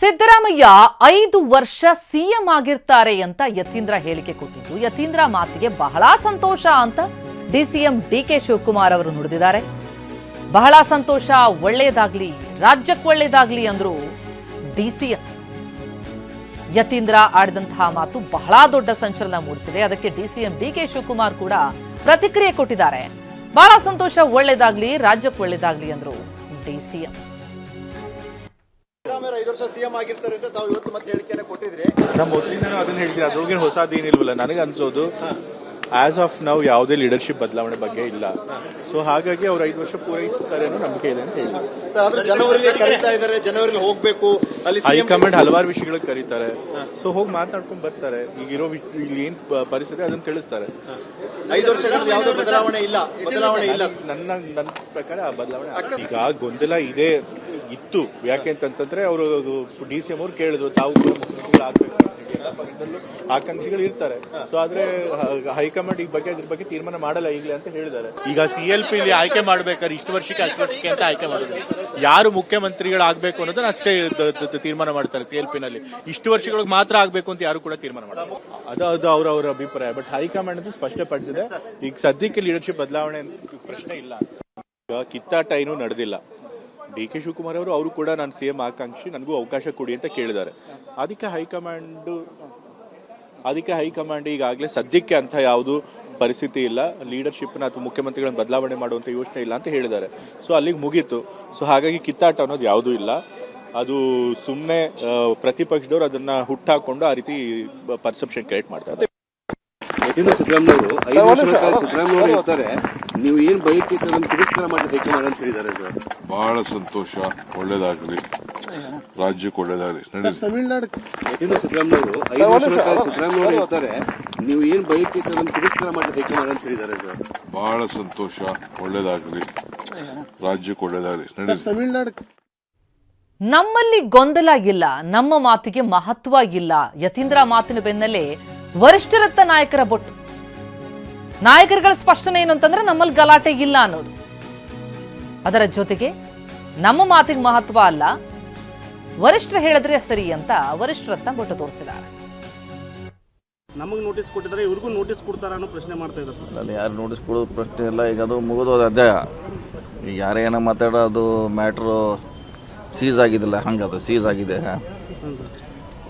ಸಿದ್ದರಾಮಯ್ಯ ಐದು ವರ್ಷ ಸಿಎಂ ಆಗಿರ್ತಾರೆ ಅಂತ ಯತೀಂದ್ರ ಹೇಳಿಕೆ ಕೊಟ್ಟಿದ್ದು. ಯತೀಂದ್ರ ಮಾತಿಗೆ ಬಹಳ ಸಂತೋಷ ಅಂತ ಡಿಸಿಎಂ ಡಿಕೆ ಶಿವಕುಮಾರ್ ಅವರು ನುಡಿದಿದ್ದಾರೆ. ಬಹಳ ಸಂತೋಷ, ಒಳ್ಳೆಯದಾಗ್ಲಿ, ರಾಜ್ಯಕ್ಕೆ ಒಳ್ಳೆಯದಾಗ್ಲಿ ಅಂದ್ರು ಡಿಸಿಎಂ ಯತೀಂದ್ರ ಆಡಿದಂತಹ ಮಾತು ಬಹಳ ದೊಡ್ಡ ಸಂಚಲನ ಮೂಡಿಸಿದೆ. ಅದಕ್ಕೆ ಡಿಸಿಎಂ ಡಿಕೆ ಶಿವಕುಮಾರ್ ಕೂಡ ಪ್ರತಿಕ್ರಿಯೆ ಕೊಟ್ಟಿದ್ದಾರೆ. ಬಹಳ ಸಂತೋಷ, ಒಳ್ಳೆಯದಾಗ್ಲಿ, ರಾಜ್ಯಕ್ಕೆ ಒಳ್ಳೆಯದಾಗ್ಲಿ ಅಂದ್ರು ಡಿಸಿಎಂ ಸಿದ್ದರಾಮಯ್ಯ ಐದು ವರ್ಷ ಸಿಎಂ ಆಗಿರ್ತಾರೆ ಅಂತ ತಾವು ಇವತ್ತು ಮತ್ತೆ ಹೇಳಿಕೆಯನ್ನು ಕೊಟ್ಟಿದ್ರಿ. ನಮ್ಮ ಮೊದಲಿಂದನೂ ಅದನ್ನ ಹೇಳ್ತೀನಿ ಅದ್ರೊಳಗೇನು ಹೊಸದೇನಿಲ್ವಲ್ಲ ನನಗೆ ಅನ್ಸೋದು ಆಸ್ ಆಫ್ ನಾವು ಯಾವುದೇ ಲೀಡರ್ಶಿಪ್ ಬದಲಾವಣೆ ಬಗ್ಗೆ ಇಲ್ಲ. ಸೊ ಹಾಗಾಗಿ ಅವ್ರು ಐದು ವರ್ಷ ಪೂರೈಸುತ್ತಾರೆ ಅನ್ನೋ ನಂಬಿಕೆ ಇದೆ ಅಂತ ಹೇಳಿ ಸರ್ ಆದ್ರೆ ಜನವರಿಗೆ ಕರೀತಾ ಇದ್ದಾರೆ ಜನವರಿಗೆ ಹೋಗ್ಬೇಕು ಅಲ್ಲಿ ಹೈಕಮಾಂಡ್ ಹಲವಾರು ವಿಷಯಗಳಿಗೆ ಕರೀತಾರೆ. ಸೊ ಹೋಗಿ ಮಾತಾಡ್ಕೊಂಡು ಬರ್ತಾರೆ. ಈಗಿರೋ ಇಲ್ಲಿ ಏನ್ ಪರಿಸ್ಥಿತಿ ಅದನ್ನ ತಿಳಿಸ್ತಾರೆ. ಐದು ವರ್ಷಗಳಲ್ಲಿ ಯಾವುದೇ ಬದಲಾವಣೆ ಇಲ್ಲ ಬದಲಾವಣೆ ಇಲ್ಲ. ನನ್ನ ನನ್ನ ಪ್ರಕಾರ ಆ ಬದಲಾವಣೆ ಈಗ ಗೊಂದಲ ಇದೆ. ಇತ್ತು. ಯಾಕೆ ಅಂತಂತಂದ್ರೆ ಅವರು ಡಿ ಸಿ ಎಂ ಅವ್ರು ಕೇಳಿದ್ರು ತಾವು ಆಗ್ಬೇಕು ಆಕಾಂಕ್ಷಿಗಳು ಇರ್ತಾರೆ. ಸೊ ಆದ್ರೆ ಹೈಕಮಾಂಡ್ ಈ ಬಗ್ಗೆ ಅದ್ರ ಬಗ್ಗೆ ತೀರ್ಮಾನ ಮಾಡಲ್ಲ ಈಗಲೇ ಅಂತ ಹೇಳಿದ್ದಾರೆ. ಈಗ ಸಿ ಎಲ್ ಪಿ ಆಯ್ಕೆ ಮಾಡ್ಬೇಕಾದ್ರೆ ಇಷ್ಟು ವರ್ಷಕ್ಕೆ ಅಷ್ಟು ವರ್ಷಕ್ಕೆ ಅಂತ ಆಯ್ಕೆ ಮಾಡಿದ್ರು ಯಾರು ಮುಖ್ಯಮಂತ್ರಿಗಳಾಗಬೇಕು ಅನ್ನೋದನ್ನ ಅಷ್ಟೇ ತೀರ್ಮಾನ ಮಾಡ್ತಾರೆ ಸಿ ಎಲ್ ಪಿ ನಲ್ಲಿ ಇಷ್ಟು ವರ್ಷಗಳಿಗೆ ಮಾತ್ರ ಆಗಬೇಕು ಅಂತ ಯಾರು ಕೂಡ ತೀರ್ಮಾನ ಮಾಡಲ್ಲ. ಅದು ಅದು ಅವ್ರ ಅವರ ಅಭಿಪ್ರಾಯ. ಬಟ್ ಹೈಕಮಾಂಡ್ ಅಂತ ಸ್ಪಷ್ಟಪಡಿಸಿದೆ. ಈಗ ಸದ್ಯಕ್ಕೆ ಲೀಡರ್ಶಿಪ್ ಬದಲಾವಣೆ ಪ್ರಶ್ನೆ ಇಲ್ಲ. ಈಗ ಕಿತ್ತಾಟ ಏನು ನಡೆದಿಲ್ಲ. ಡಿ ಕೆ ಶಿವಕುಮಾರ್ ಅವರು ಅವರು ಕೂಡ ನಾನು ಸಿ ಎಂ ಆಕಾಂಕ್ಷಿ, ನನಗೂ ಅವಕಾಶ ಕೊಡಿ ಅಂತ ಕೇಳಿದ್ದಾರೆ. ಅದಕ್ಕೆ ಹೈಕಮಾಂಡು, ಅದಕ್ಕೆ ಹೈಕಮಾಂಡ್ ಈಗಾಗಲೇ ಸದ್ಯಕ್ಕೆ ಅಂತ ಯಾವುದು ಪರಿಸ್ಥಿತಿ ಇಲ್ಲ. ಲೀಡರ್ಶಿಪ್ನ ಅಥವಾ ಮುಖ್ಯಮಂತ್ರಿಗಳನ್ನ ಬದಲಾವಣೆ ಮಾಡುವಂಥ ಯೋಚನೆ ಇಲ್ಲ ಅಂತ ಹೇಳಿದ್ದಾರೆ. ಸೊ, ಅಲ್ಲಿಗೆ ಮುಗೀತು. ಸೊ, ಹಾಗಾಗಿ ಕಿತ್ತಾಟ ಅನ್ನೋದು ಯಾವುದೂ ಇಲ್ಲ. ಅದು ಸುಮ್ಮನೆ ಪ್ರತಿಪಕ್ಷದವರು ಅದನ್ನ ಹುಟ್ಟಾಕೊಂಡು ಆ ರೀತಿ ಪರ್ಸೆಪ್ಷನ್ ಕ್ರಿಯೇಟ್ ಮಾಡ್ತಾರೆ ಸಿದ್ದರಾಮಯ್ಯ ಸಿದ್ದರಾಮಯ್ಯವರು ನೀವು ಏನ್ ಬಯಕೆ ತಿರಸ್ಕಾರ ಮಾಡಿ ಹೈಕಮಾಂಡ್ ಅಂತ ಹೇಳಿದ್ದಾರೆ ಸರ್? ಬಹಳ ಸಂತೋಷ. ಒಳ್ಳೇದಾಗಲಿ. ರಾಜ್ಯಕ್ಕೆ ಒಳ್ಳೇದಾಗಲಿ. ನಡೀಲಿ ಯಾಕೆಂದ್ರೆ ಸಿದ್ದರಾಮಯ್ಯವರು ಐದು ವರ್ಷಗಳ ಕಾಲ ಸಿದ್ದರಾಮಯ್ಯವರು ಇರ್ತಾರೆ ನೀವು ಏನ್ ಬಯಕೆ ತಿರಸ್ಕಾರ ಮಾಡಿ ಹೈಕಮಾಂಡ್ ಅಂತ ಹೇಳಿದ್ದಾರೆ ಸರ್? ಬಹಳ ಸಂತೋಷ. ಒಳ್ಳೇದಾಗಲಿ. ರಾಜ್ಯಕ್ಕೆ ಒಳ್ಳೇದಾಗಲಿ. ನಡೀಲಿ ನಮ್ಮಲ್ಲಿ ಗೊಂದಲ ಇಲ್ಲ ನಮ್ಮ ಮಾತಿಗೆ ಮಹತ್ವ ಇಲ್ಲ ಯತೀಂದ್ರ ಮಾತಿನ ಬೆನ್ನಲ್ಲೇ ವರಿಷ್ಠರತ್ತ ನಾಯಕರ ಬೊಟ್ಟು. ನಾಯಕರುಗಳ ಸ್ಪಷ್ಟನೆ ಏನು ಅಂತಂದ್ರೆ ನಮ್ಮಲ್ಲಿ ಗಲಾಟೆ ಇಲ್ಲ ಅನ್ನೋದು. ಅದರ ಜೊತೆಗೆ ನಮ್ಮ ಮಾತಿಗೆ ಮಹತ್ವ ಅಲ್ಲ. ವರಿಷ್ಠರು ಹೇಳಿದ್ರೆ ಸರಿ ಅಂತ ವರಿಷ್ಠರತ್ನ ಬೊಟ್ಟು ತೋರಿಸಿದ್ದಾರೆ. ನಮಗೆ ನೋಟಿಸ್ ಕೊಟ್ಟಿದ್ದಾರೆ ಇವ್ರಿಗೂ ನೋಟಿಸ್ ಕೊಡ್ತಾರ ಅನ್ನೋ ಪ್ರಶ್ನೆ ಮಾಡ್ತಾ ಇದ್ದಾರೆ. ಅಲ್ಲಿ ಯಾರು ನೋಟಿಸ್ ಕೊಡೋದು ಪ್ರಶ್ನೆ ಇಲ್ಲ. ಈಗ ಅದು ಮುಗಿದೋದ ಅಧ್ಯಾಯ. ಈಗ ಯಾರೇ ಏನೋ ಮಾತಾಡೋ ಅದು ಮ್ಯಾಟ್ರು ಸೀಸ್ ಆಗಿದ್ದಿಲ್ಲ ಹಂಗೆ ಅದು ಸೀಸ್ ಆಗಿದೆ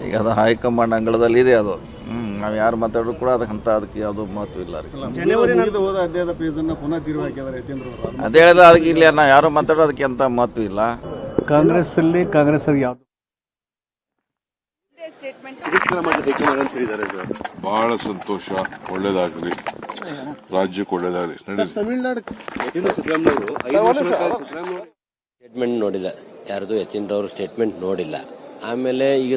ಈಗ ಅದು ಹೈಕಮಾಂಡ್ ಅಂಗಳದಲ್ಲಿ ಇದೆ ಅದು. ಹ್ಞೂ ನಾವು ಯಾರು ಮಾತಾಡಿದ್ರು ಕೂಡ ಅದಕ್ಕಂತ ಅದಕ್ಕೆ ಯಾವುದೋ ಮಹತ್ವ ಇಲ್ಲ ರೀ. ಜನವರಿ ಹೋದ ಅಧ್ಯಾಯದ ಪೇಜ್ ಅನ್ನ ಪುನಃ ತೀರ್ವ ಹಾಕಿದ್ದಾರೆ ಯತೀಂದ್ರ ಅವರು. ಅದೇ ಹೇಳಿದ ಅದಕ್ಕೆ ಇಲ್ಲಿ ನಾವು ಯಾರು ಮಾತಾಡೋ ಅದಕ್ಕೆ ಅಂತ ಮಹತ್ವ ಇಲ್ಲ. ಕಾಂಗ್ರೆಸ್ ಅಲ್ಲಿ ಕಾಂಗ್ರೆಸ್ ಯಾವ್ದು ಬಹಳ ಸಂತೋಷ ಒಳ್ಳೇದಾಗಲಿ. ರಾಜ್ಯಕ್ಕೆ ಒಳ್ಳೇದಾಗಲಿ. ಸ್ಟೇಟ್ಮೆಂಟ್ ನೋಡಿಲ್ಲ. ಯಾರ್ದು ಯತೀಂದ್ರ ಅವರು ಸ್ಟೇಟ್ಮೆಂಟ್ ನೋಡಿಲ್ಲ. ಆಮೇಲೆ ಈಗ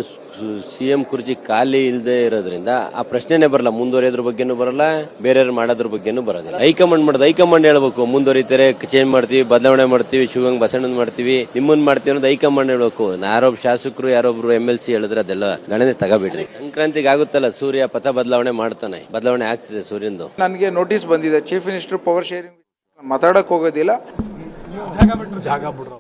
ಸಿ ಎಂ ಕುರ್ಚಿ ಖಾಲಿ ಇಲ್ಲದೆ ಇರೋದ್ರಿಂದ ಆ ಪ್ರಶ್ನೆನೇ ಬರಲ್ಲ ಮುಂದುವರಿಯೋದ್ರ ಬಗ್ಗೆನೂ ಬರಲ್ಲ ಬೇರೆಯವ್ರು ಮಾಡೋದ್ರ ಬಗ್ಗೆನೂ ಬರೋದಿಲ್ಲ. ಹೈಕಮಾಂಡ್ ಮಾಡೋದು ಹೈಕಮಾಂಡ್ ಹೇಳ್ಬೇಕು ಮುಂದುವರಿತಾರೆ ಚೇಂಜ್ ಮಾಡ್ತೀವಿ ಬದಲಾವಣೆ ಮಾಡ್ತೀವಿ ಶಿವಗಂಗ್ ಬಸಣ್ಣನ ಮಾಡ್ತೀವಿ ನಿಮ್ಮನ್ನ ಮಾಡ್ತೀವಿ ಅನ್ನೋದು ಹೈಕಮಾಂಡ್ ಹೇಳ್ಬೇಕು. ಯಾರೊಬ್ಬ ಶಾಸಕರು ಯಾರೊಬ್ರು ಎಂ ಎಲ್ ಸಿ ಹೇಳಿದ್ರೆ ಅದೆಲ್ಲ ಗಣನೆ ತಗೋಬಿಡ್ರಿ. ಸಂಕ್ರಾಂತಿಗೆ ಆಗುತ್ತಲ್ಲ ಸೂರ್ಯ ಪಥ ಬದಲಾವಣೆ ಮಾಡ್ತಾನೆ ಬದಲಾವಣೆ ಆಗ್ತಿದೆ ಸೂರ್ಯಂದು. ನನಗೆ ನೋಟಿಸ್ ಬಂದಿದೆ ಚೀಫ್ ಮಿನಿಸ್ಟರ್ ಪವರ್ ಶೇರಿಂಗ್ ಮಾತಾಡಕ್ ಹೋಗೋದಿಲ್ಲ. ಜಾಗ ಬಿಡ್ರು